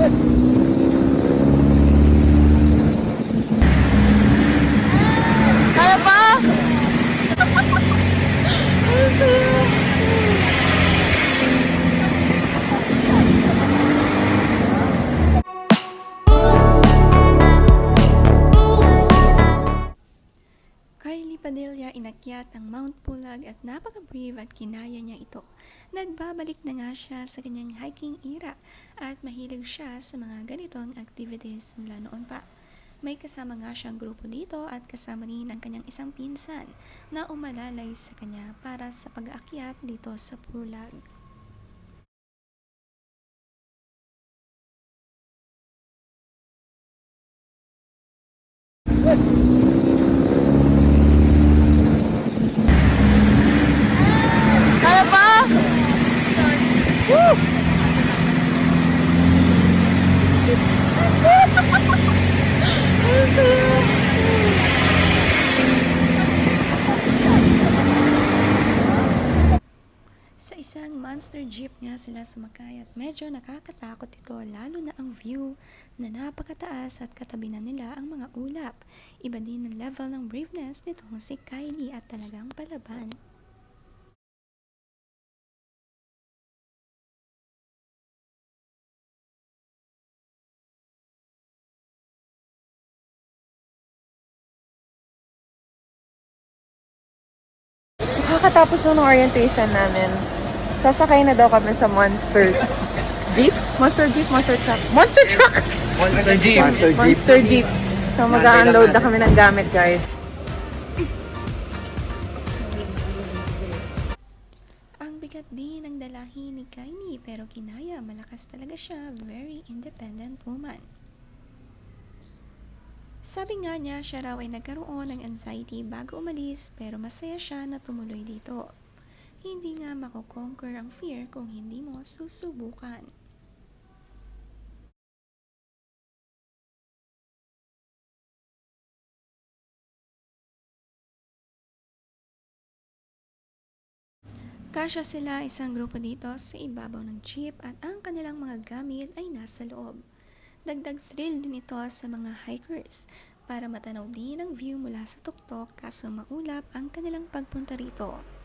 Let's go. Padilla inakyat ang Mount Pulag at napaka-brave at kinaya niya ito. Nagbabalik na nga siya sa kanyang hiking era at mahilig siya sa mga ganitong activities mula noon pa. May kasama nga siyang grupo dito at kasama rin ang kanyang isang pinsan na umalalay sa kanya para sa pag-aakyat dito sa Pulag. Kaya pa? Woo! Sa isang monster jeep nga sila sumakay at medyo nakakatakot ito lalo na ang view na napakataas at katabi na nila ang mga ulap. Iba din ang level ng braveness nitong si Kylie at talagang palaban. So, kakatapos nung orientation namin, sasakay na daw kami sa Monster Jeep? Monster Jeep? Monster Truck? Monster Truck! Monster Jeep. Monster Monster Jeep. So, mag-unload na kami ng gamit, guys. Ang bigat din ng dalahin ni Kylie pero kinaya malakas talaga siya, very independent woman. Sabi nga niya siya raw ay nagkaroon ng anxiety bago umalis pero masaya siya na tumuloy dito. Hindi nga makoconquer ang fear kung hindi mo susubukan. Kasya sila isang grupo dito sa ibabaw ng jeep at ang kanilang mga gamit ay nasa loob. Dagdag thrill din ito sa mga hikers para matanaw din ang view mula sa tuktok kaso maulap ang kanilang pagpunta rito.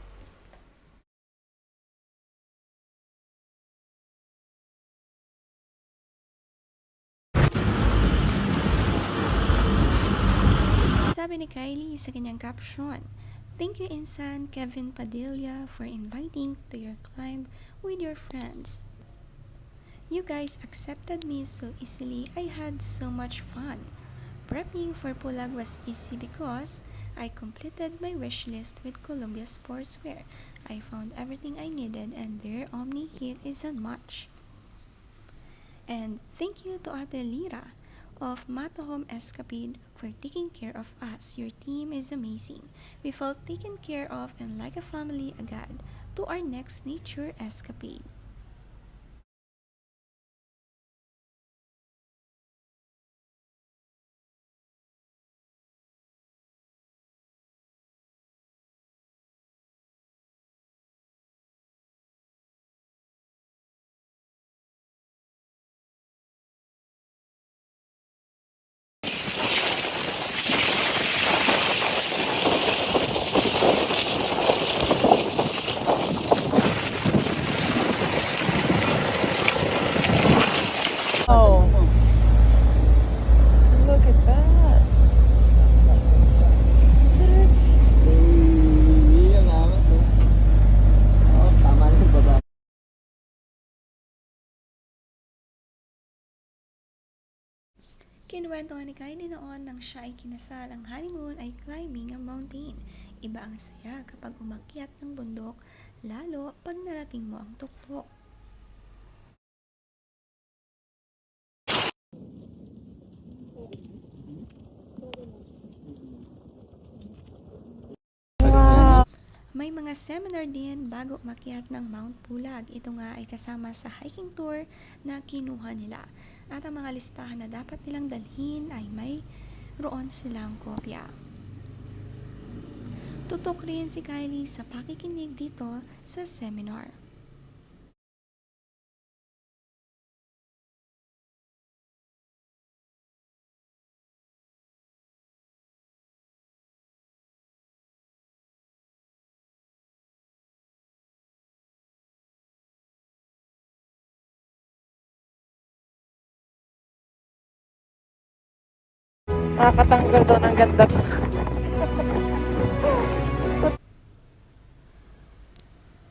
Sabi ni Kylie sa kanyang caption, Thank you Insan Kevin Padilla for inviting to your climb with your friends. You guys accepted me so easily. I had so much fun. Prepping for Pulag was easy because I completed my wish list with Columbia Sportswear. I found everything I needed and their Omni Heat is unmatched. And thank you to Ate Lira of Matahome Escapade for taking care of us. Your team is amazing. We felt taken care of and like a family agad to our next nature escapade. Oh. Look at that. Look at it. Hindi ang angas to. Oo, tama na yung baba. Kinuwento ni Kylie noon nang siya ay kinasal ang honeymoon ay climbing ang mountain. Iba ang saya kapag umakyat ng bundok, lalo pag narating mo ang tuktok. May mga seminar din bago umakyat ng Mount Pulag. Ito nga ay kasama sa hiking tour na kinuha nila. At ang mga listahan na dapat nilang dalhin ay may roon silang kopya. Tutok rin si Kylie sa pakikinig dito sa seminar. Nakakatanggal daw ng ganda.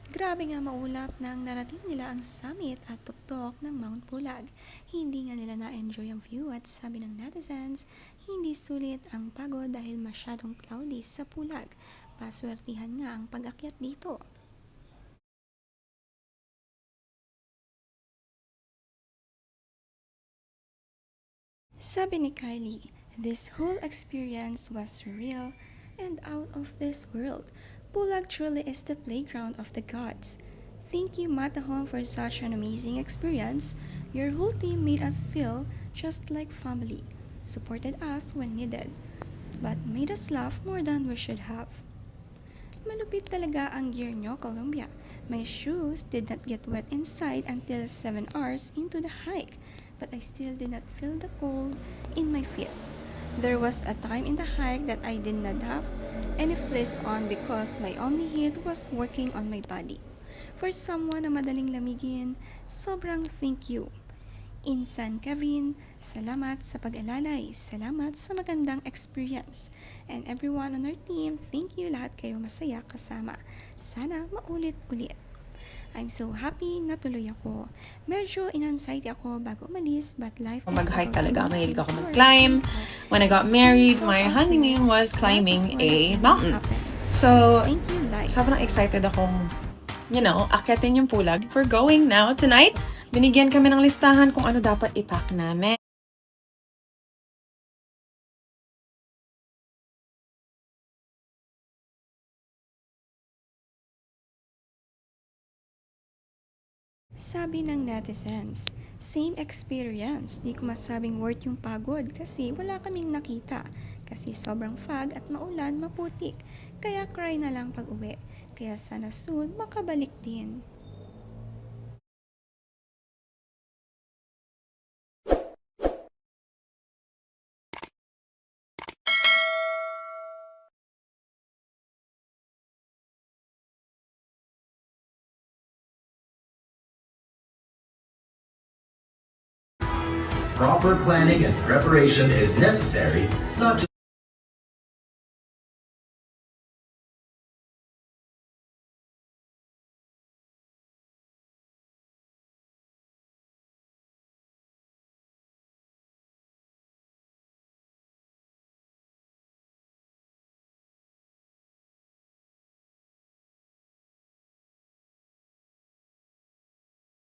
Grabe nga maulap nang narating nila ang summit at tuktok ng Mount Pulag. Hindi nga nila na-enjoy ang view at sabi ng netizens, hindi sulit ang pagod dahil masyadong cloudy sa Pulag. Paswertihan nga ang pag-akyat dito. Sabi ni Kylie, this whole experience was real and out of this world. Pulag truly is the playground of the gods. Thank you, Matahong, for such an amazing experience. Your whole team made us feel just like family, supported us when needed, but made us laugh more than we should have. Malupit talaga ang gear nyo, Columbia. My shoes did not get wet inside until 7 hours into the hike, but I still did not feel the cold in my feet. There was a time in the hike that I did not have any fleece on because my only heat was working on my body. For someone na madaling lamigin, sobrang thank you. Insan Kevin, salamat sa pag-alalay, salamat sa magandang experience. And everyone on our team, thank you lahat kayo masaya kasama. Sana maulit-ulit. I'm so happy na tuloy ako. Medyo in-anxiety ako bago umalis, but life is Mag-hike talaga. Mahilig ako mag-climb. When I got married, So, my honeymoon was climbing a mountain. So, sobrang excited akong, you know, akyatin yung pulag. We're going now tonight. Binigyan kami ng listahan kung ano dapat ipack namin. Sabi ng netizens, same experience. Di ko masabing worth yung pagod kasi wala kaming nakita. Kasi sobrang fog at maulan, maputik. Kaya cry na lang pag uwi. Kaya sana soon makabalik din. Proper planning and preparation is necessary, not just